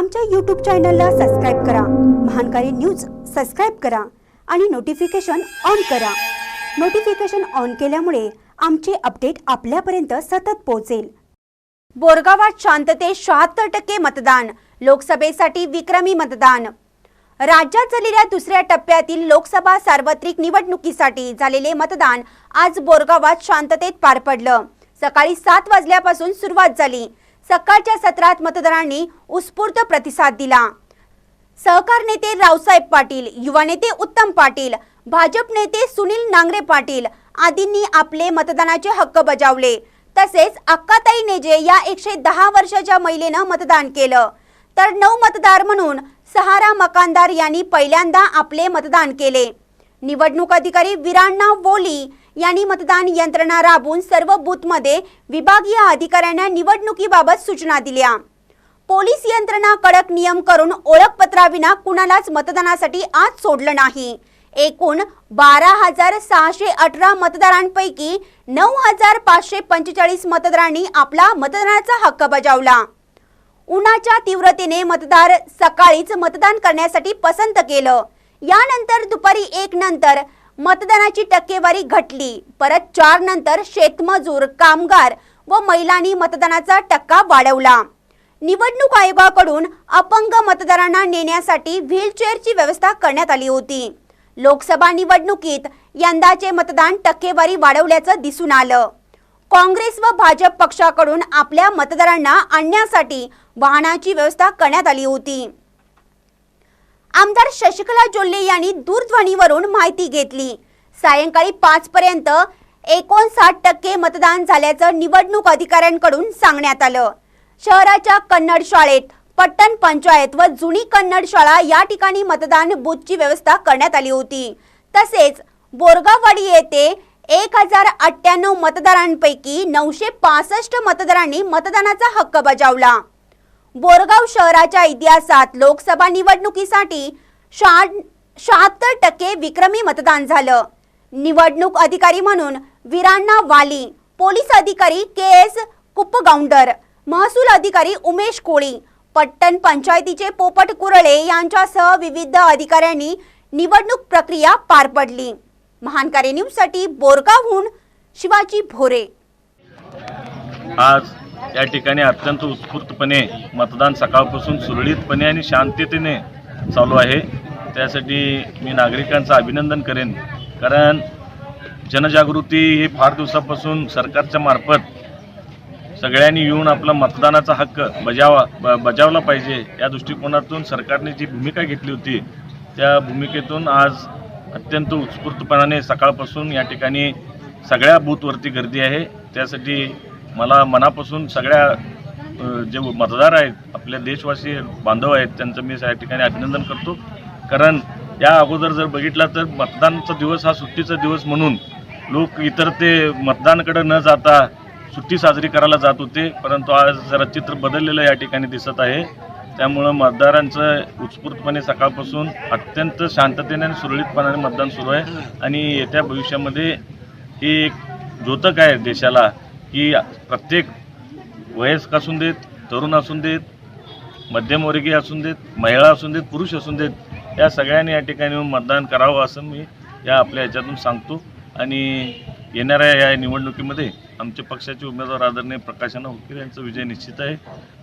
आमच्या यूट्यूब चॅनलला सबस्क्राईब करा. महानकारी न्यूज सबस्क्राईब करा आणि नोटिफिकेशन ऑन करा. नोटिफिकेशन ऑन केल्यामुळे आमचे अपडेट आपल्यापर्यंत सतत पोहोचेल. बोरगावात शांततेत शहात्तर टक्के मतदान. लोकसभेसाठी विक्रमी मतदान. राज्यात झालेल्या दुसऱ्या टप्प्यातील लोकसभा सार्वत्रिक निवडणुकीसाठी झालेले मतदान आज बोरगावात शांततेत पार पडलं. सकाळी सात वाजल्यापासून सुरुवात झाली. सकाळच्या सत्रात मतदारांनी उत्स्फूर्त प्रतिसाद दिला. सहकार नेते रावसाहेब पाटील युवा नेते उत्तम पाटील भाजप नेते सुनील नांगरे पाटील आदींनी आपले मतदानाचे हक्क बजावले. तसेच अक्काताई नेजे या एकशे दहा वर्षाच्या महिलेनं मतदान केलं. तर नऊ मतदार म्हणून सहारा मकानदार यांनी पहिल्यांदा आपले मतदान केले. निवडणूक अधिकारी विराण्णा वोली यांनी मतदान यंत्रणा राबवून सर्व बूथमध्ये विभागीय अधिकाऱ्यांना निवडणुकीबाबत सूचना दिल्या. पोलीस यंत्रणा कडक नियम करून ओळखपत्राविना कुणालाच मतदानासाठी आज सोडलं नाही. एकूण बारा हजार सहाशे अठरा मतदारांपैकी नऊ हजार पाचशे पंचेचाळीस मतदारांनी आपला मतदानाचा हक्क बजावला. उन्हाच्या तीव्रतेने मतदार सकाळीच मतदान करण्यासाठी पसंत केलं. यानंतर दुपारी एक नंतर मतदानाची टक्केवारी घटली. परत चार नंतर शेतमजूर कामगार व महिलांनी मतदानाचा टक्का वाढवला. निवडणूक आयोगाकडून अपंग मतदारांना नेण्यासाठी व्हीलचेअरची व्यवस्था करण्यात आली होती. लोकसभा निवडणुकीत यंदाचे मतदान टक्केवारी वाढवल्याचं दिसून आलं. काँग्रेस व भाजप पक्षाकडून आपल्या मतदारांना आणण्यासाठी वाहनाची व्यवस्था करण्यात आली होती. आमदार शशिकला जोल्ले यांनी दूरध्वनीवरून माहिती घेतली. सायंकाळी पाच पर्यंत एकोणसाठ टक्के मतदान झाल्याचं निवडणूक अधिकाऱ्यांकडून सांगण्यात आलं. शहराच्या कन्नड शाळेत पट्टण पंचायत व जुनी कन्नड शाळा या ठिकाणी मतदान बूथची व्यवस्था करण्यात आली होती. तसेच बोरगाववाडी येथे एक हजार अठ्ठ्याण्णव मतदारांपैकी नऊशे पासष्ट मतदारांनी मतदानाचा हक्क बजावला. बोरगाव शहराच्या इतिहासात लोकसभा निवडणुकीसाठी शहात्तर टक्के विक्रमी मतदान झालं. निवडणूक अधिकारी म्हणून वीरांना वाली पोलीस अधिकारी के एस कुप्पगाऊंडर महसूल अधिकारी उमेश कोळी पट्टण पंचायतीचे पोपट कुरळे यांच्यासह विविध अधिकाऱ्यांनी निवडणूक प्रक्रिया पार पडली. महानकारी न्यूजसाठी बोरगावहून शिवाजी भोरे. आज या ठिकाणी अत्यंत उत्स्फूर्तपणे मतदान सकाळपासून सुरळीतपणे आणि शांततेने चालू आहे. त्यासाठी मी नागरिकांचं अभिनंदन करेन. कारण जनजागृती हे फार दिवसापासून सरकारच्या मार्फत सगळ्यांनी येऊन आपला मतदानाचा हक्क बजावा ब बजावला पाहिजे. या दृष्टिकोनातून सरकारने जी भूमिका घेतली होती त्या भूमिकेतून आज अत्यंत उत्स्फूर्तपणाने सकाळपासून या ठिकाणी सगळ्या बूथवरती गर्दी आहे. त्यासाठी मला मनापासून सगळ्या जे मतदार आहेत आपल्या देशवासी बांधव आहेत त्यांचं मी या ठिकाणी अभिनंदन करतो. कारण या अगोदर जर बघितला तर मतदानाचा दिवस हा सुट्टीचा दिवस म्हणून लोक इतर ते मतदानाकडे न जाता सुट्टी साजरी करायला जात होते. परंतु आज जरा चित्र बदललेलं या ठिकाणी दिसत आहे. त्यामुळं मतदारांचं उत्स्फूर्तपणे सकाळपासून अत्यंत शांततेने आणि सुरळीतपणाने मतदान सुरू आहे. आणि येत्या भविष्यामध्ये ही एक द्योतक आहे देशाला. की प्रत्येक वयस्क असून देत तरुण असून देत मध्यमवर्गीय असून देत महिला असून देत पुरुष असून देत या सगळ्यांनी या ठिकाणी मतदान करावं असं मी या आपल्या ह्याच्यातून सांगतो. आणि येणाऱ्या या निवडणुकीमध्ये आमच्या पक्षाचे उमेदवार आदरणीय प्रकाशन हुकीर यांचा विजय निश्चित आहे.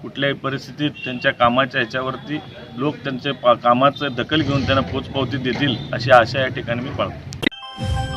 कुठल्याही परिस्थितीत त्यांच्या कामाच्या ह्याच्यावरती लोक त्यांच्या पा कामाचं दखल घेऊन त्यांना पोचपावती देतील अशी आशा या ठिकाणी मी पाळतो